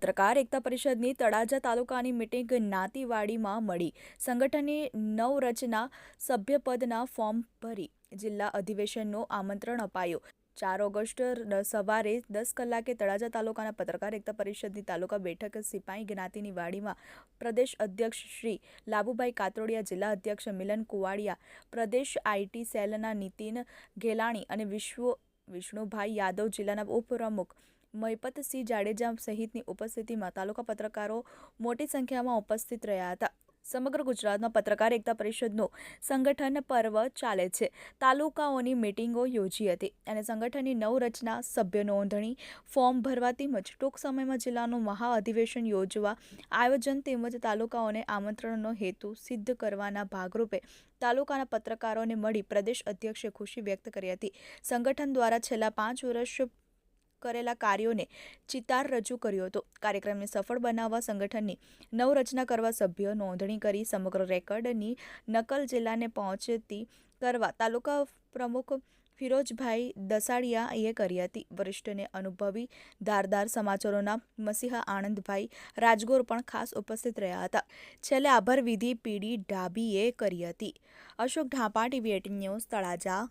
પત્રકાર એકતા પરિષદની તળાજા તાલુકાની મિટિંગ નાતીવાડીમાં મળી. સંગઠનની નવરચના સભ્યપદના ફોર્મ ભરી જિલ્લા અધિવેશનનું આમંત્રણ અપાયું. ચાર ઓગસ્ટ સવારે દસ કલાકે તળાજા તાલુકાના પત્રકાર એકતા પરિષદની તાલુકા બેઠક સિપાઈ જ્ઞાતિની વાડીમાં પ્રદેશ અધ્યક્ષ શ્રી લાભુભાઈ કાતરોડિયા, જિલ્લા અધ્યક્ષ મિલન કુવાડિયા, પ્રદેશ આઈટી સેલના નીતિન ઘેલાણી અને વિશ્વ, વિષ્ણુભાઈ યાદવ જિલ્લાના ઉપપ્રમુખ મહિપતસિંહ જાડેજા સહિતની ઉપસ્થિતિમાં તાલુકા પત્રકારો મોટી સંખ્યામાં ઉપસ્થિત રહ્યા હતા. સમગ્ર ગુજરાતમાં પત્રકાર એકતા પરિષદનું સંગઠન પર્વ ચાલે છે. તાલુકાઓની મિટિંગો યોજી હતી અને સંગઠનની નવરચના, સભ્ય નોંધણી, ફોર્મ ભરવા તેમજ ટૂંક સમયમાં જિલ્લાનું મહાઅધિવેશન યોજવા, આયોજન તેમજ તાલુકાઓને આમંત્રણનો હેતુ સિદ્ધ કરવાના ભાગરૂપે તાલુકાના પત્રકારોને મળી પ્રદેશ અધ્યક્ષે ખુશી વ્યક્ત કરી હતી. સંગઠન દ્વારા છેલ્લા પાંચ વર્ષ કરેલા કાર્યોને ચિતાર રજૂ કર્યો હતો. કાર્યક્રમને સફળ બનાવવા સંગઠનની નવરચના કરવા સભ્યો નોંધણી કરી સમગ્ર રેકર્ડની નકલ જિલ્લાને પહોંચતી કરવા તાલુકા પ્રમુખ ફિરોજભાઈ દસાડિયાએ કરી હતી. વરિષ્ઠને અનુભવી ધારદાર સમાચારોના મસીહા આનંદભાઈ રાજગોર પણ ખાસ ઉપસ્થિત રહ્યા હતા. છેલ્લે આભાર વિધિ પીડી ડાબીએ કરી હતી. Ashok Dhapa, TV eighteen news, Talaja